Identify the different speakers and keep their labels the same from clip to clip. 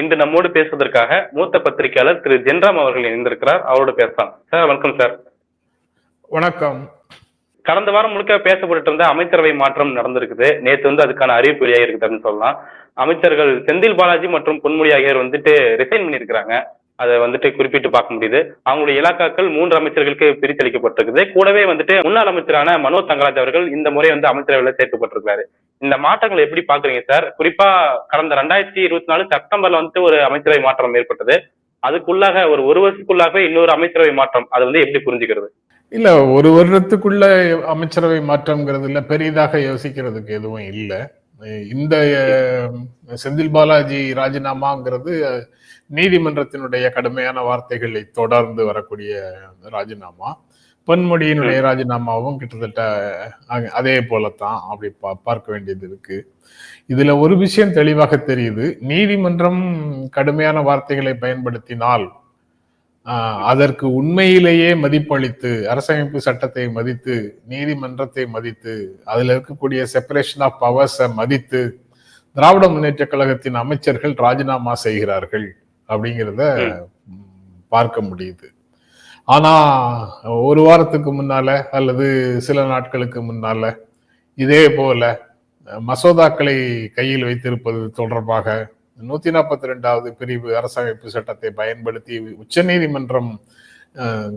Speaker 1: இன்று நம்மோடு பேசுவதற்காக மூத்த பத்திரிகையாளர் திரு ஜென்ராம் அவர்கள் இணைந்திருக்கிறார். அவரோட பேசலாம். சார் வணக்கம் சார்.
Speaker 2: வணக்கம்.
Speaker 1: கடந்த வாரம் முழுக்க பேசப்பட்டு இருந்த அமைச்சரவை மாற்றம் நடந்திருக்குது. நேத்து வந்து அதுக்கான அறிவிப்பு வெளியாக இருக்குதுன்னு சொல்லலாம். அமைச்சர்கள் செந்தில் பாலாஜி மற்றும் பொன்முடி ஆகியோர் வந்துட்டு ரிசைன் பண்ணியிருக்கிறாங்க. அதை வந்துட்டு குறிப்பிட்டு பார்க்க முடியுது. அவங்களுடைய இலாக்காக்கள் மூன்று அமைச்சர்களுக்கு பிரித்தளிக்கப்பட்டிருக்குது. கூடவே வந்துட்டு முன்னாள் அமைச்சரான மனோ தங்கராஜ் அவர்கள் இந்த முறை வந்து அமைச்சரவையில் சேர்க்கப்பட்டிருக்காரு இந்த மாற்றங்களை எப்படி பாக்குறீங்க சார்? குறிப்பா கடந்த ரெண்டாயிரத்தி இருபத்தி நாலு செப்டம்பர்ல வந்துட்டு ஒரு அமைச்சரவை மாற்றம் ஏற்பட்டது. அதுக்குள்ளாக ஒரு ஒரு வருஷத்துக்குள்ளாகவே இன்னொரு அமைச்சரவை மாற்றம். அது வந்து எப்படி புரிஞ்சுக்கிறது?
Speaker 2: இல்ல ஒரு வருடத்துக்குள்ள அமைச்சரவை மாற்றம்ங்கிறதுல பெரிதாக யோசிக்கிறதுக்கு எதுவும் இல்லை. இந்த செந்தில் பாலாஜி ராஜினாமாங்கிறது நீதிமன்றத்தினுடைய கடுமையான வார்த்தைகளை தொடர்ந்து வரக்கூடிய ராஜினாமா. பொன்முடியினுடைய ராஜினாமாவும் கிட்டத்தட்ட அதே போலத்தான் அப்படி பா- பார்க்க வேண்டியது இருக்கு. இதுல ஒரு விஷயம் தெளிவாக தெரியுது. நீதிமன்றம் கடுமையான வார்த்தைகளை பயன்படுத்தினால் அதற்கு உண்மையிலேயே மதிப்பளித்து அரசமைப்பு சட்டத்தை மதித்து நீதிமன்றத்தை மதித்து அதுல இருக்கக்கூடிய செப்பரேஷன் ஆஃப் பவர்ஸை மதித்து திராவிட முன்னேற்ற கழகத்தின் அமைச்சர்கள் ராஜினாமா செய்கிறார்கள் அப்படிங்கிறத பார்க்க முடியுது. ஆனா ஒரு வாரத்துக்கு முன்னால அல்லது சில நாட்களுக்கு முன்னால இதே போல மசோதாக்களை கையில் வைத்திருப்பது தொடர்பாக நூத்தி நாற்பத்தி ரெண்டாவது பிரிவு அரசமைப்பு சட்டத்தை பயன்படுத்தி உச்சநீதிமன்றம்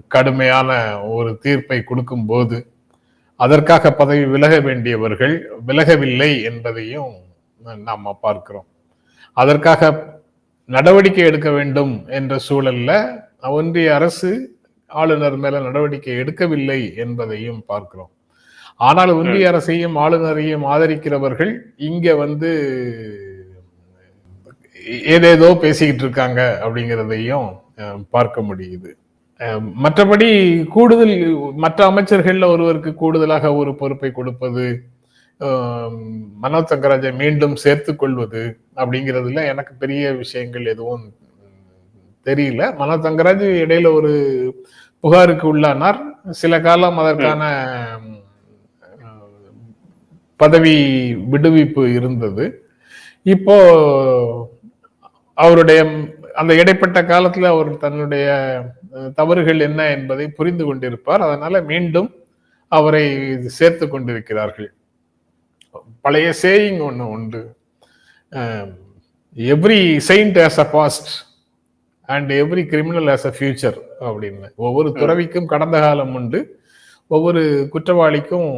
Speaker 2: கடுமையான ஒரு தீர்ப்பை கொடுக்கும் போது அதற்காக பதவி விலக வேண்டியவர்கள் விலகவில்லை என்பதையும் நாம் பார்க்கிறோம். அதற்காக நடவடிக்கை எடுக்க வேண்டும் என்ற சூழல்ல ஒன்றிய அரசு ஆளுநர் மேல நடவடிக்கை எடுக்கவில்லை என்பதையும் பார்க்கிறோம். ஆனால் ஒன்றிய அரசையும் ஆளுநரையும் ஆதரிக்கிறவர்கள் இங்க வந்து ஏதேதோ பேசிக்கிட்டு இருக்காங்க அப்படிங்கிறதையும் பார்க்க முடியுது. மற்றபடி கூடுதல் மற்ற அமைச்சர்கள்ல ஒருவருக்கு கூடுதலாக ஒரு பொறுப்பை கொடுப்பது அஹ், மனோ சங்கராஜை மீண்டும் சேர்த்து கொள்வது அப்படிங்கிறதுல எனக்கு பெரிய விஷயங்கள் எதுவும் தெரியல. மனோ சங்கராஜ் இடையில ஒரு புகாருக்கு உள்ளானார். சில காலம் அதற்கான பதவி விடுவிப்பு இருந்தது. இப்போ அவருடைய அந்த இடைப்பட்ட காலத்துல அவர் தன்னுடைய தவறுகள் என்ன என்பதை புரிந்து கொண்டிருப்பார். அதனால மீண்டும் அவரை சேர்த்து கொண்டிருக்கிறார்கள். பழைய சேயிங் ஒன்று உண்டு. Every saint has a past. And every criminal has a future அப்படின்னு. ஒவ்வொரு துறவிக்கும் கடந்த காலம் உண்டு. ஒவ்வொரு குற்றவாளிக்கும்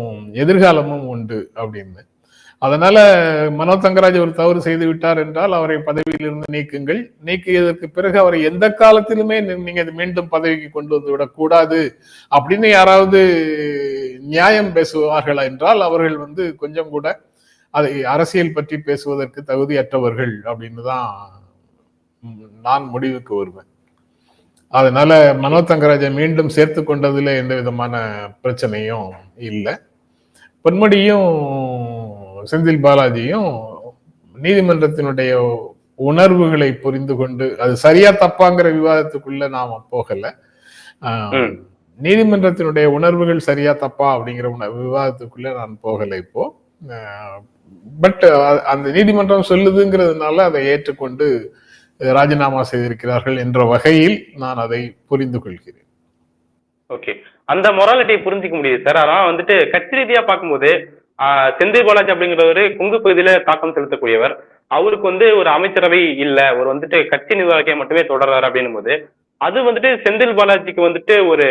Speaker 2: எதிர்காலமும் உண்டு அப்படின்னு. அதனால மனோ தங்கராஜ் ஒரு தவறு செய்து விட்டார் என்றால் அவரை பதவியிலிருந்து நீக்குங்கள். நீக்கியதற்கு பிறகு அவரை எந்த காலத்திலுமே நீங்க மீண்டும் பதவிக்கு கொண்டு வந்து விடக்கூடாது அப்படின்னு யாராவது நியாயம் பேசுவார்களா என்றால் அவர்கள் வந்து கொஞ்சம் கூட அதை அரசியல் பற்றி பேசுவதற்கு தகுதியற்றவர்கள் அப்படின்னு தான் நான் முடிவுக்கு வருவேன். அதனால மனோ தங்கராஜை மீண்டும் சேர்த்து கொண்டதுல எந்த விதமான பிரச்சனையும் இல்லை. பொன்முடியும் செந்தில் பாலாஜியும் நீதிமன்றத்தினுடைய உணர்வுகளை புரிந்து கொண்டு அது சரியா தப்பாங்கிற விவாதத்துக்குள்ள நாம போகல. நீதிமன்றத்தினுடைய உணர்வுகள் சரியா தப்பா அப்படிங்கிற விவாதத்துக்குள்ள நான் போகல இப்போ. பட் அந்த நீதிமன்றம் சொல்லுதுங்கிறதுனால அதை ஏற்றுக்கொண்டு ராஜினாமா செய்திருக்கிறார்கள் என்ற வகையில் நான் அதை புரிந்து கொள்கிறேன்.
Speaker 1: ஓகே அந்த மொராலிட்டியை புரிஞ்சிக்க முடியுது சார் ஆனா வந்துட்டு கட்சி ரீதியா பார்க்கும்போது ஆஹ், செந்தில் பாலாஜி அப்படிங்கிறவரு கொங்கு பகுதியில தாக்கம் செலுத்தக்கூடியவர். அவருக்கு வந்து ஒரு அமைச்சரவை இல்ல ஒரு வந்துட்டு கட்சி நிர்வாகியை மட்டுமே தொடர்றாரு அப்படின்னும் போது அது வந்துட்டு செந்தில் பாலாஜிக்கு வந்துட்டு ஒரு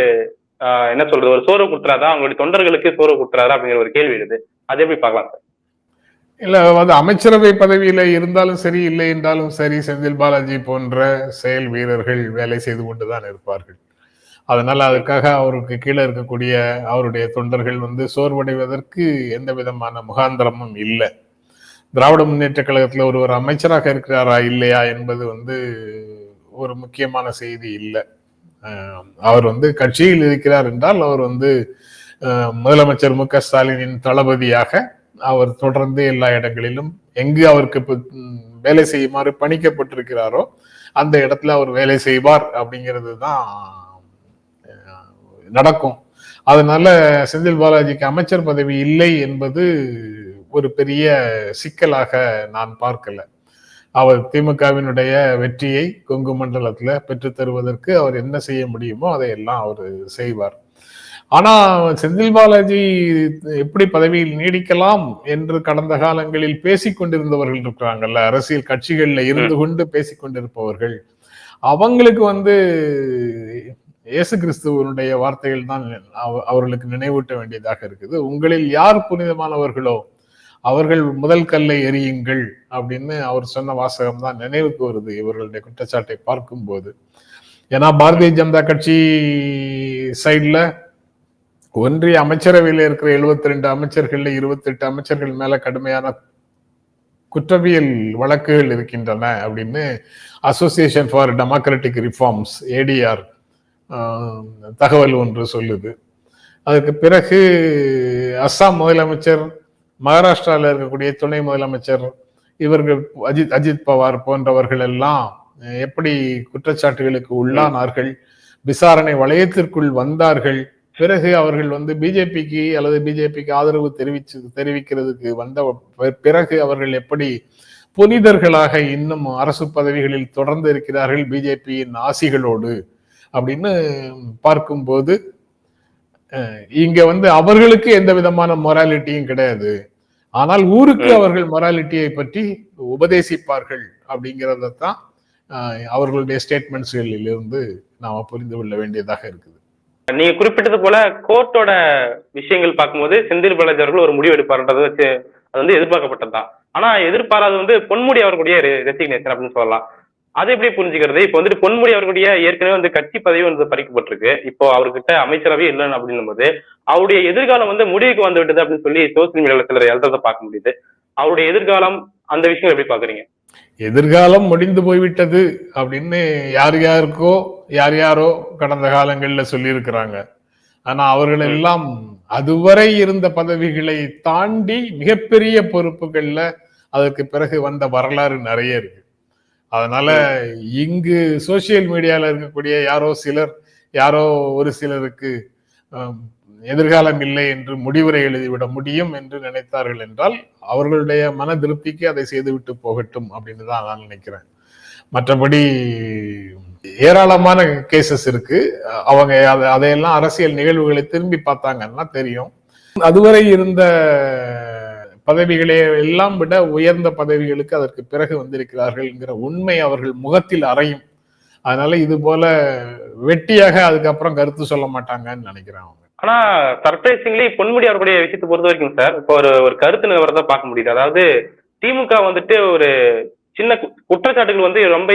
Speaker 1: ஆஹ், என்ன சொல்றது ஒரு சோர்வு குட்டுறாரா அவங்களுடைய தொண்டர்களுக்கு சோர்வு குட்டுறாரா அப்படிங்கிற ஒரு கேள்வி எழுது அது எப்படி பார்க்கலாம் சார்
Speaker 2: இல்லை வந்து அமைச்சரவை பதவியில் இருந்தாலும் சரி இல்லை என்றாலும் சரி செந்தில் பாலாஜி போன்ற செயல் வீரர்கள் வேலை செய்து கொண்டு தான் இருப்பார்கள். அதனால் அதுக்காக அவருக்கு கீழே இருக்கக்கூடிய அவருடைய தொண்டர்கள் வந்து சோர்வடைவதற்கு எந்த விதமான முகாந்திரமும் இல்லை. திராவிட முன்னேற்ற கழகத்தில் ஒருவர் அமைச்சராக இருக்கிறாரா இல்லையா என்பது வந்து ஒரு முக்கியமான செய்தி இல்லை. அவர் வந்து கட்சியில் இருக்கிறார் என்றால் அவர் வந்து முதலமைச்சர் மு க ஸ்டாலினின் தளபதியாக அவர் தொடர்ந்து எல்லா இடங்களிலும் எங்கு அவருக்கு வேலை செய்யுமாறு பணிக்கப்பட்டிருக்கிறாரோ அந்த இடத்துல அவர் வேலை செய்வார் அப்படிங்கிறது தான் நடக்கும். அதனால செந்தில் பாலாஜிக்கு அமைச்சர் பதவி இல்லை என்பது ஒரு பெரிய சிக்கலாக நான் பார்க்கல. அவர் திமுகவினுடைய வெற்றியை கொங்கு மண்டலத்துல பெற்றுத்தருவதற்கு அவர் என்ன செய்ய முடியுமோ அதையெல்லாம் அவர் செய்வார். ஆனா செந்தில் பாலாஜி எப்படி பதவியில் நீடிக்கலாம் என்று கடந்த காலங்களில் பேசிக் கொண்டிருந்தவர்கள் இருக்கிறாங்கல்ல அரசியல் கட்சிகள்ல இருந்து கொண்டு பேசிக் கொண்டிருப்பவர்கள். அவங்களுக்கு வந்து இயேசு கிறிஸ்துவனுடைய வார்த்தைகள் தான் அவ- அவர்களுக்கு நினைவூட்ட வேண்டியதாக இருக்குது. உங்களில் யார் புனிதமானவர்களோ அவர்கள் முதல் கல்லை எறியுங்கள் அப்படின்னு அவர் சொன்ன வாசகம் தான் நினைவுக்கு வருது இவர்களுடைய குற்றச்சாட்டை பார்க்கும்போது. ஏன்னா பாரதிய ஜனதா கட்சி சைட்ல ஒன்றிய அமைச்சரவையில் இருக்கிற 72 ரெண்டு அமைச்சர்கள் இருபத்தி எட்டு அமைச்சர்கள் மேல கடுமையான குற்றவியல் வழக்குகள் இருக்கின்றன அப்படின்னு Association for Democratic Reforms ADR தகவல் ஒன்று சொல்லுது. அதுக்கு பிறகு அஸ்ஸாம் முதலமைச்சர் மகாராஷ்டிராவில் இருக்கக்கூடிய துணை முதலமைச்சர் இவர்கள் அஜித் அஜித் பவார் போன்றவர்கள் எல்லாம் எப்படி குற்றச்சாட்டுகளுக்கு உள்ளானார்கள் விசாரணை வளையத்திற்குள் வந்தார்கள் பிறகு அவர்கள் வந்து பிஜேபிக்கு அல்லது பிஜேபிக்கு ஆதரவு தெரிவிச்சு தெரிவிக்கிறதுக்கு வந்த பிறகு அவர்கள் எப்படி புனிதர்களாக இன்னும் அரசு பதவிகளில் தொடர்ந்து இருக்கிறார்கள் பிஜேபியின் ஆசிகளோடு அப்படின்னு பார்க்கும்போது இங்க வந்து அவர்களுக்கு எந்த விதமான மொராலிட்டியும் கிடையாது ஆனால் ஊருக்கு. அவர்கள் மொராலிட்டியை பற்றி உபதேசிப்பார்கள் அப்படிங்கிறத தான் அவர்களுடைய ஸ்டேட்மெண்ட்ஸ்களில் இருந்து நாம புரிந்து கொள்ள வேண்டியதாக இருக்குது
Speaker 1: நீங்க குறிப்பிட்டது போல கோர்ட்டோட விஷயங்கள் பார்க்கும்போது செந்தில் பாலாஜி அவர்கள் ஒரு முடிவு எடுப்பார்ன்றது வச்சு அது வந்து எதிர்பார்க்கப்பட்டதுதான். ஆனா எதிர்பாராது வந்து பொன்முடி அவர்களுடைய ரெசிக்னேஷன் அப்படின்னு சொல்லலாம். அதை எப்படி புரிஞ்சுக்கிறது? இப்போ வந்துட்டு பொன்முடி அவர்களுடைய ஏற்கனவே வந்து கட்சி பதவி வந்து பறிக்கப்பட்டிருக்கு. இப்போ அவர்கிட்ட அமைச்சரவை இல்லைன்னு அப்படின்னும் போது அவருடைய எதிர்காலம் வந்து முடிவுக்கு வந்து விட்டது அப்படின்னு சொல்லி சோசியல் மீடியாவில் சிலர் எழுதுறதை பார்க்க முடியுது. அவருடைய எதிர்காலம் அந்த விஷயம் எப்படி பாக்குறீங்க
Speaker 2: எதிர்காலம் முடிந்து போய்விட்டது அப்படின்னு யார் யாருக்கோ யார் யாரோ கடந்த காலங்களில் சொல்லியிருக்கிறாங்க. ஆனா அவர்கள் எல்லாம் அதுவரை இருந்த பதவிகளை தாண்டி மிகப்பெரிய பொறுப்புகள்ல அதற்கு பிறகு வந்த வரலாறு நிறைய இருக்கு. அதனால இங்கு சோசியல் மீடியால இருக்கக்கூடிய யாரோ சிலர் யாரோ ஒரு சிலருக்கு எதிர்காலம் இல்லை என்று முடிவுரை எழுதிவிட முடியும் என்று நினைத்தார்கள் என்றால் அவர்களுடைய மன திருப்திக்கு அதை செய்துவிட்டு போகட்டும் அப்படின்னு தான் நான் நினைக்கிறேன். மற்றபடி ஏராளமான கேசஸ் இருக்கு. அவங்க அதை- அதையெல்லாம் அரசியல் நிகழ்வுகளை திரும்பி பார்த்தாங்கன்னா தெரியும். அதுவரை இருந்த பதவிகளை எல்லாம் விட உயர்ந்த பதவிகளுக்கு அதற்கு பிறகு வந்திருக்கிறார்கள்ங்கிற உண்மை அவர்கள் முகத்தில் அறையும். அதனால இது போல வெட்டியாக அதுக்கப்புறம் கருத்து சொல்ல மாட்டாங்கன்னு நினைக்கிறேன் அவங்க.
Speaker 1: ஆனா சர்ப்ரைசிங்லி பொன்முடி அவர்களுடைய விஷயத்தை பொறுத்த வரைக்கும் சார் இப்போ ஒரு ஒரு கருத்து நிலவரத்தை பார்க்க முடியுது. அதாவது திமுக வந்துட்டு ஒரு சின்ன கு- குற்றச்சாட்டுகள் வந்து ரொம்ப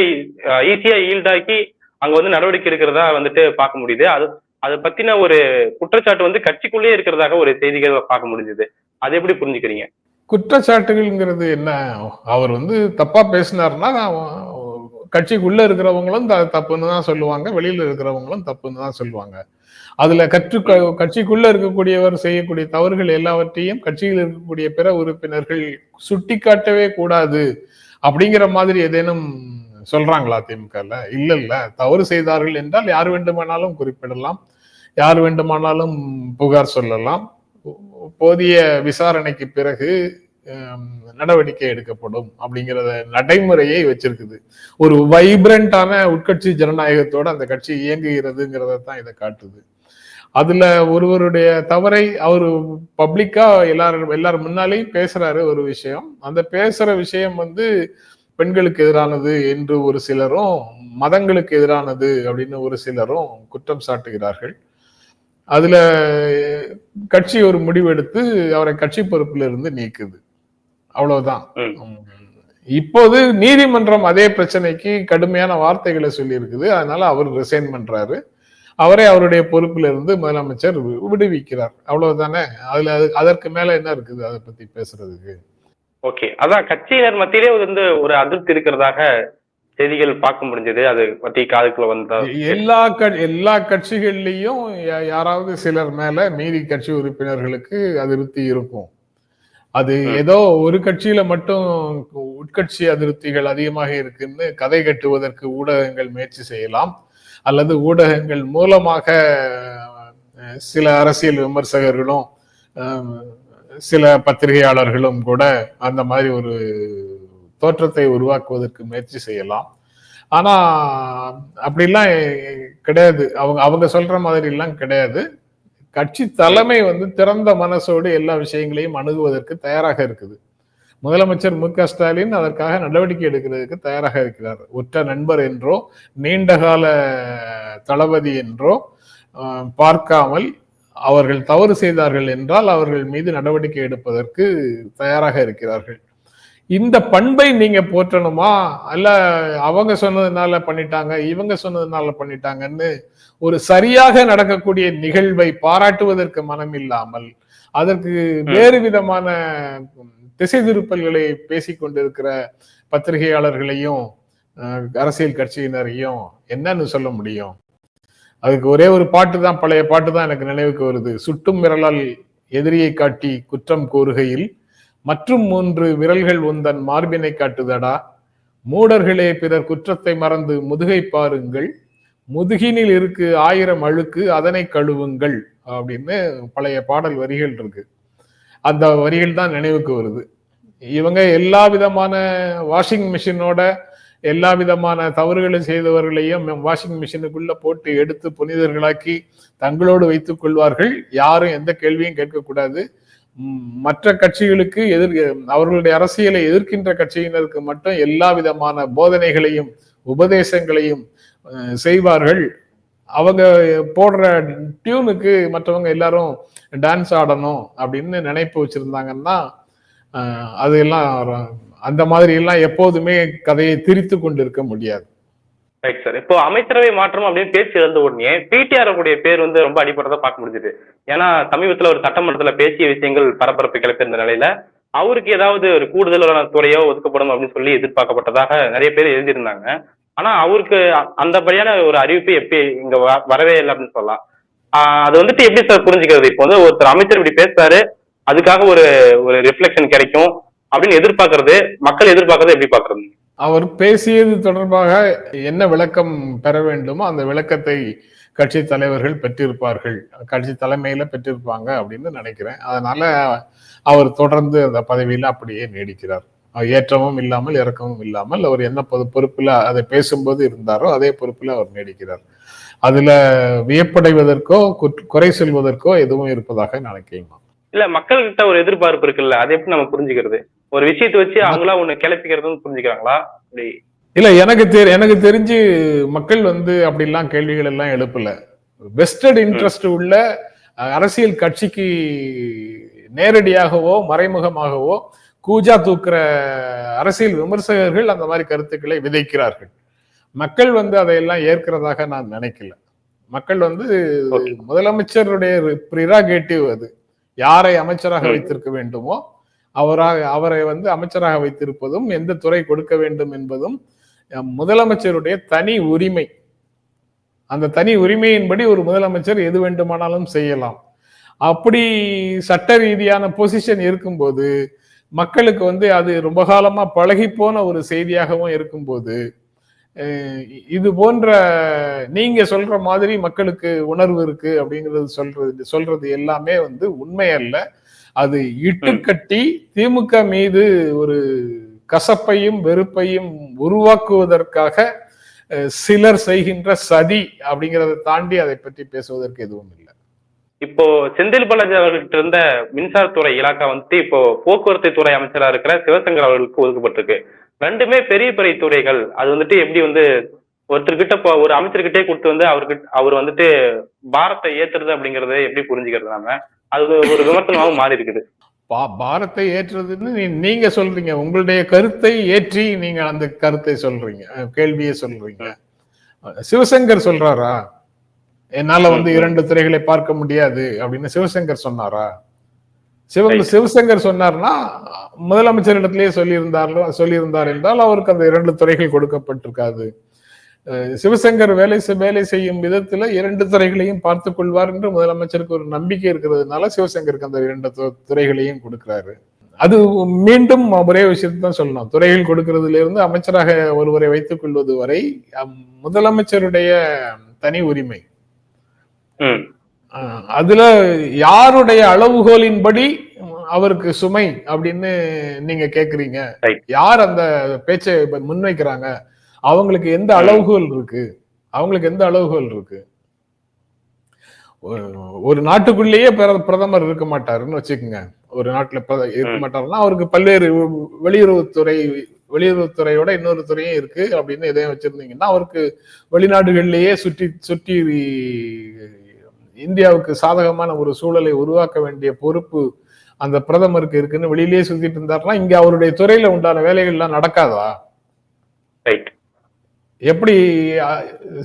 Speaker 1: ஈஸியா ஈல்டாக்கி அங்க வந்து நடவடிக்கை எடுக்கிறதா வந்துட்டு பார்க்க முடியுது. அது அதை பத்தின ஒரு குற்றச்சாட்டு வந்து கட்சிக்குள்ளேயே இருக்கிறதாக ஒரு செய்திகள் பார்க்க முடிஞ்சது. அதை எப்படி புரிஞ்சுக்கிறீங்க?
Speaker 2: குற்றச்சாட்டுகள்ங்கிறது என்ன? அவர் வந்து தப்பா பேசினார்னா கட்சிக்குள்ள இருக்கிறவங்களும் த- தப்புன்னு தான் சொல்லுவாங்க வெளியில இருக்கிறவங்களும் தப்புன்னு தான் சொல்லுவாங்க. அதுல கற்று கட்சிக்குள்ள இருக்கக்கூடியவர் செய்யக்கூடிய தவறுகள் எல்லாவற்றையும் கட்சியில் இருக்கக்கூடிய பிற உறுப்பினர்கள் சுட்டிக்காட்டவே கூடாது அப்படிங்கிற மாதிரி ஏதேனும் சொல்றாங்களா திமுகல? இல்ல இல்ல தவறு செய்தார்கள் என்றால் யார் வேண்டுமானாலும் குறிப்பிடலாம். யார் வேண்டுமானாலும் புகார் சொல்லலாம். போதிய விசாரணைக்கு பிறகு நடவடிக்கை எடுக்கப்படும் அப்படிங்கிறத நடைமுறையை வச்சிருக்குது. ஒரு வைப்ரண்டான உட்கட்சி ஜனநாயகத்தோட அந்த கட்சி இயங்குகிறதுங்கிறத தான் இதை காட்டுது. அதுல ஒருவருடைய தவறை அவர் பப்ளிக்கா எல்லாரும் எல்லாரும் முன்னாலேயும் பேசுறாரு ஒரு விஷயம். அந்த பேசுற விஷயம் வந்து பெண்களுக்கு எதிரானது என்று ஒரு சிலரும் மதங்களுக்கு எதிரானது அப்படின்னு ஒரு சிலரும் குற்றம் சாட்டுகிறார்கள். அதுல கட்சி ஒரு முடிவெடுத்து அவரை கட்சி பொறுப்பில் இருந்து நீக்குது. அவ்வளவுதான். இப்போது நீதிமன்றம் அதே பிரச்சனைக்கு கடுமையான வார்த்தைகளை சொல்லி இருக்குது அதனால அவர் ரிசைன் பண்றாரு. அவரை அவருடைய பொறுப்பில் இருந்து முதலமைச்சர் விடுவிக்கிறார். அவ்வளவுதானே? அதுல அது- அதற்கு மேல என்ன இருக்குது அதை பத்தி பேசுறதுக்கு?
Speaker 1: ஓகே. அதான் கட்சியினர் மத்தியிலே வந்து ஒரு அதிருப்தி இருக்கிறதாக செய்திகள் பார்க்க முடிஞ்சது. அது பத்தி காதுக்குள்ள வந்தா
Speaker 2: எல்லா எல்லா கட்சிகள்லயும் யாராவது சிலர் மேல மீதி கட்சி உறுப்பினர்களுக்கு அதிருப்தி இருக்கும். அது. ஏதோ ஒரு கட்சியில மட்டும் உட்கட்சி அதிருப்திகள் அதிகமாக இருக்குன்னு கதை கட்டுவதற்கு ஊடகங்கள் முயற்சி செய்யலாம். அல்லது ஊடகங்கள் மூலமாக சில அரசியல் விமர்சகர்களும் சில பத்திரிகையாளர்களும் கூட அந்த மாதிரி ஒரு தோற்றத்தை உருவாக்குவதற்கு முயற்சி செய்யலாம். ஆனா அப்படிலாம் கிடையாது. அவங்க அவங்க சொல்ற மாதிரி எல்லாம் கிடையாது. கட்சி தலைமை வந்து திறந்த மனசோடு எல்லா விஷயங்களையும் அணுகுவதற்கு தயாராக இருக்குது. முதலமைச்சர் மு க ஸ்டாலின் அதற்காக நடவடிக்கை எடுக்கிறதுக்கு தயாராக இருக்கிறார். உற்ற நண்பர் என்றோ நீண்டகால தளபதி என்றோ பார்க்காமல் அவர்கள் தவறு செய்தார்கள் என்றால் அவர்கள் மீது நடவடிக்கை எடுப்பதற்கு தயாராக இருக்கிறார்கள். இந்த பண்பை நீங்க போற்றணுமா? அல்ல அவங்க சொன்னதுனால பண்ணிட்டாங்க இவங்க சொன்னதுனால பண்ணிட்டாங்கன்னு ஒரு சரியாக நடக்கக்கூடிய நிகழ்வை பாராட்டுவதற்கு மனம் இல்லாமல் அதற்கு வேறு விதமான திசை திருப்பல்களை பேசிக் கொண்டிருக்கிற பத்திரிகையாளர்களையும் அரசியல் கட்சியினரையும் என்னன்னு சொல்ல முடியும்? அதுக்கு ஒரே ஒரு பாட்டு தான் பழைய பாட்டு தான் எனக்கு நினைவுக்கு வருது. சுட்டும் விரலால் எதிரியை காட்டி குற்றம் கூறுகையில் மற்றும் மூன்று விரல்கள் உந்தன் மார்பினை காட்டுதடா. மூடர்களே பிறர் குற்றத்தை மறந்து முதுகை பாருங்கள். முதுகினில் இருக்கு ஆயிரம் அழுக்கு அதனை கழுவுங்கள் அப்படின்னு பழைய பாடல் வரிகள் இருக்கு. அந்த வரிகள் தான் நினைவுக்கு வருது. இவங்க எல்லா விதமான வாஷிங் மிஷினோட எல்லா விதமான தவறுகளை செய்தவர்களையும் வாஷிங் மிஷினுக்குள்ள போட்டு எடுத்து புனிதர்களாக்கி தங்களோடு வைத்துக் கொள்வார்கள். யாரும் எந்த கேள்வியும் கேட்கக்கூடாது. மற்ற கட்சிகளுக்கு எதிர் அவர்களுடைய அரசியலை எதிர்க்கின்ற கட்சியினருக்கு மட்டும் எல்லா விதமான போதனைகளையும் உபதேசங்களையும் செய்வார்கள். அவங்க போடுற டியூனுக்கு மற்றவங்க எல்லாரும் டான்ஸ் ஆடணும் அப்படின்னு நினைப்பு வச்சிருந்தாங்கன்னா அது எல்லாம் அந்த மாதிரி எல்லாம் எப்போதுமே கதையை திரித்து கொண்டிருக்க முடியாது.
Speaker 1: ரைட் சார் இப்போ அமைச்சரவை மாற்றம் அப்படின்னு பேச்சு எழுந்த உடனே பிடிஆர் உடைய பேர் வந்து ரொம்ப அடிப்பட்டதை பார்க்க முடிஞ்சது. ஏன்னா சமீபத்துல ஒரு சட்டமன்றத்துல பேசிய விஷயங்கள் பரபரப்பு கிளப்பியிருந்த நிலையில அவருக்கு ஏதாவது ஒரு கூடுதலான துறையோ ஒதுக்கப்படும் அப்படின்னு சொல்லி எதிர்பார்க்கப்பட்டதாக நிறைய பேர் எழுதியிருந்தாங்க. ஆனா அவருக்கு அ- அந்தபடியான ஒரு அறிவிப்பு எப்படி இங்க வ- வரவே இல்லை அப்படின்னு சொல்லலாம். அது வந்துட்டு எப்படி சார் புரிஞ்சுக்கிறது? இப்போ வந்து ஒருத்தர் அமைச்சர் இப்படி பேசுறாரு அதுக்காக ஒரு ஒரு ரிஃப்ளெக்ஷன் கிடைக்கும் அப்படின்னு எதிர்பார்க்கறது மக்கள் எதிர்பார்க்கறது எப்படி பாக்குறது
Speaker 2: அவர் பேசியது தொடர்பாக என்ன விளக்கம் பெற வேண்டுமோ அந்த விளக்கத்தை கட்சி தலைவர்கள் பெற்றிருப்பார்கள். கட்சி தலைமையில பெற்றிருப்பாங்க அப்படின்னு நினைக்கிறேன். அதனால அவர் தொடர்ந்து அந்த பதவியில அப்படியே நீடிக்கிறார். ஏற்றமும் இல்லாமல் இறக்கமும் இல்லாமல் அவர் என்ன பொது பொறுப்புல அதை பேசும்போது இருந்தாரோ அதே பொறுப்புல அவர் நீடிக்கிறார். அதுல வியப்படைவதற்கோ குறை சொல்வதற்கோ எதுவும் இருப்பதாக நினைக்கிறேன்.
Speaker 1: இல்ல மக்கள்கிட்ட ஒரு எதிர்பார்ப்பு இருக்குல்ல அதை எப்படி நம்ம புரிஞ்சுக்கிறது? ஒரு விஷயத்தை வச்சு அவங்களா ஒண்ணு கிளப்பிக்கிறதுன்னு புரிஞ்சுக்கிறாங்களா? அப்படி.
Speaker 2: இல்ல எனக்கு தெரி எனக்கு தெரிஞ்சு மக்கள் வந்து அப்படிலாம் கேள்விகள் எல்லாம் எழுப்பல. வெஸ்டட் இன்ட்ரெஸ்ட் உள்ள அரசியல் கட்சிக்கு நேரடியாகவோ மறைமுகமாகவோ கூஜா தூக்குற அரசியல் விமர்சகர்கள் அந்த மாதிரி கருத்துக்களை விதைக்கிறார்கள். மக்கள் வந்து அதையெல்லாம் ஏற்கிறதாக நான் நினைக்கல. மக்கள் வந்து. முதலமைச்சருடைய பிரிராகேட்டிவ் அது. யாரை அமைச்சராக. வைத்திருக்க வேண்டுமோ அவராக அவரை வந்து அமைச்சராக வைத்திருப்பதும் எந்த துறை கொடுக்க வேண்டும் என்பதும் முதலமைச்சருடைய தனி உரிமை அந்த தனி உரிமையின்படி ஒரு முதலமைச்சர் எது வேண்டுமானாலும் செய்யலாம் அப்படி சட்ட ரீதியான பொசிஷன் இருக்கும்போது மக்களுக்கு வந்து அது ரொம்ப காலமா பழகி போன ஒரு செய்தியாகவும் இருக்கும்போது இது போன்ற நீங்க சொல்ற மாதிரி மக்களுக்கு உணர்வு இருக்கு அப்படிங்கிறது சொல்றது சொல்றது எல்லாமே வந்து உண்மை அல்ல அது இட்டுக்கட்டி திமுக மீது ஒரு கசப்பையும் வெறுப்பையும் உருவாக்குவதற்காக அஹ், சிலர் செய்கின்ற சதி அப்படிங்கிறத தாண்டி அதை பற்றி பேசுவதற்கு எதுவும் இல்லை.
Speaker 1: இப்போ செந்தில் பாலாஜி அவர்கிட்ட இருந்த மின்சாரத்துறை இலாக்கா வந்துட்டு இப்போ போக்குவரத்து துறை அமைச்சரா இருக்கிற சிவசங்கர் அவர்களுக்கு ஒதுக்கப்பட்டிருக்கு. ரெண்டுமே பெரிய பெரிய துறைகள். அது வந்துட்டு எப்படி வந்து ஒருத்தர்கிட்ட இப்போ ஒரு அமைச்சர்கிட்டே கொடுத்து வந்து அவருக்கு அவர் வந்துட்டு பாரத்தை ஏத்துறது அப்படிங்கறத எப்படி புரிஞ்சுக்கிறது நாம? அது ஒரு விமர்சனமாகவும் மாறி இருக்குது.
Speaker 2: பா பாரத்தை ஏற்றுறதுன்னு நீ- நீங்க சொல்றீங்க. உங்களுடைய கருத்தை ஏற்றி நீங்க அந்த கருத்தை சொல்றீங்க. கேள்வியை சொல்றீங்க. சிவசங்கர் சொல்றாரா? என்னால வந்து. இரண்டு துறைகளை பார்க்க முடியாது அப்படின்னு சிவசங்கர் சொன்னாரா? சிவ. சிவசங்கர் சொன்னார்னா முதலமைச்சரிடத்திலேயே சொல்லியிருந்தார் சொல்லியிருந்தார் என்றால் அவருக்கு அந்த இரண்டு துறைகள் கொடுக்கப்பட்டிருக்காது. சிவசங்கர் வேலை வேலை செய்யும் விதத்துல இரண்டு துறைகளையும் பார்த்துக் கொள்வார் என்று முதலமைச்சருக்கு ஒரு நம்பிக்கை இருக்கிறதுனால சிவசங்கருக்கு அந்த இரண்டு துறைகளையும் கொடுக்கிறாரு. அது மீண்டும் ஒரே விஷயத்தை தான் சொல்லணும். துறைகள் கொடுக்கிறதுல இருந்து அமைச்சராக ஒருவரை வைத்துக் கொள்வது வரை முதலமைச்சருடைய தனி உரிமை. அதுல யாருடைய அளவுகோலின்படி அவருக்கு சுமை அப்படின்னு நீங்க கேக்குறீங்க. யார் அந்த பேச்சை முன்வைக்கிறாங்க அவங்களுக்கு எந்த. அளவுகோல் இருக்கு அவங்களுக்கு எந்த அளவுகோல் இருக்கு ஒரு- நாட்டுக்குள்ளேயே பிர- பிரதமர் இருக்க மாட்டாருன்னு வச்சுக்கோங்க ஒரு நாட்டுல இருக்க. மாட்டாருன்னா அவருக்கு பல்வேறு வெளியுறவுத்துறை வெளியுறவுத்துறையோட இன்னொரு துறையும் இருக்கு அப்படின்னு எதையும் வச்சிருந்தீங்கன்னா அவருக்கு வெளிநாடுகள்லயே சுற்றி சுற்றி இந்தியாவுக்கு சாதகமான ஒரு சூழலை உருவாக்க வேண்டிய பொறுப்பு அந்த பிரதமருக்கு இருக்குன்னு வெளியிலேயே சுத்திட்டு இருந்தாருன்னா இங்க அவருடைய துறையில உண்டான வேலைகள்லாம் நடக்காதா?
Speaker 1: ரைட்
Speaker 2: எப்படி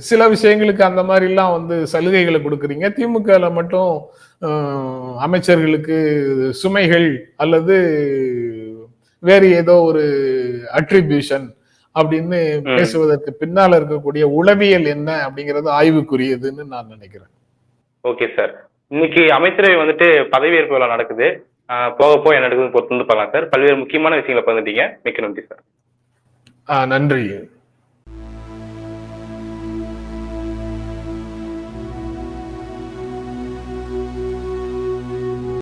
Speaker 2: சில விஷயங்களுக்கு அந்த மாதிரி எல்லாம் வந்து சலுகைகளை கொடுக்குறீங்க? திமுகல மட்டும் அமைச்சர்களுக்கு சுமைகள் அல்லது வேறு ஏதோ ஒரு அட்ரிபியூஷன் அப்படின்னு. பேசுவதற்கு பின்னால இருக்கக்கூடிய உளவியல் என்ன அப்படிங்கறது ஆய்வுக்குரியதுன்னு நான் நினைக்கிறேன்.
Speaker 1: ஓகே சார் இன்னைக்கு அமைச்சரவை வந்துட்டு பதவியேற்பு விழா நடக்குது. போக போக என்ன நடக்குதுன்னு பொறுத்து வந்து பார்க்கலாம் சார் பல்வேறு முக்கியமான விஷயங்களை பகிர்ந்துட்டீங்க. மிக்க நன்றி சார்
Speaker 2: நன்றி.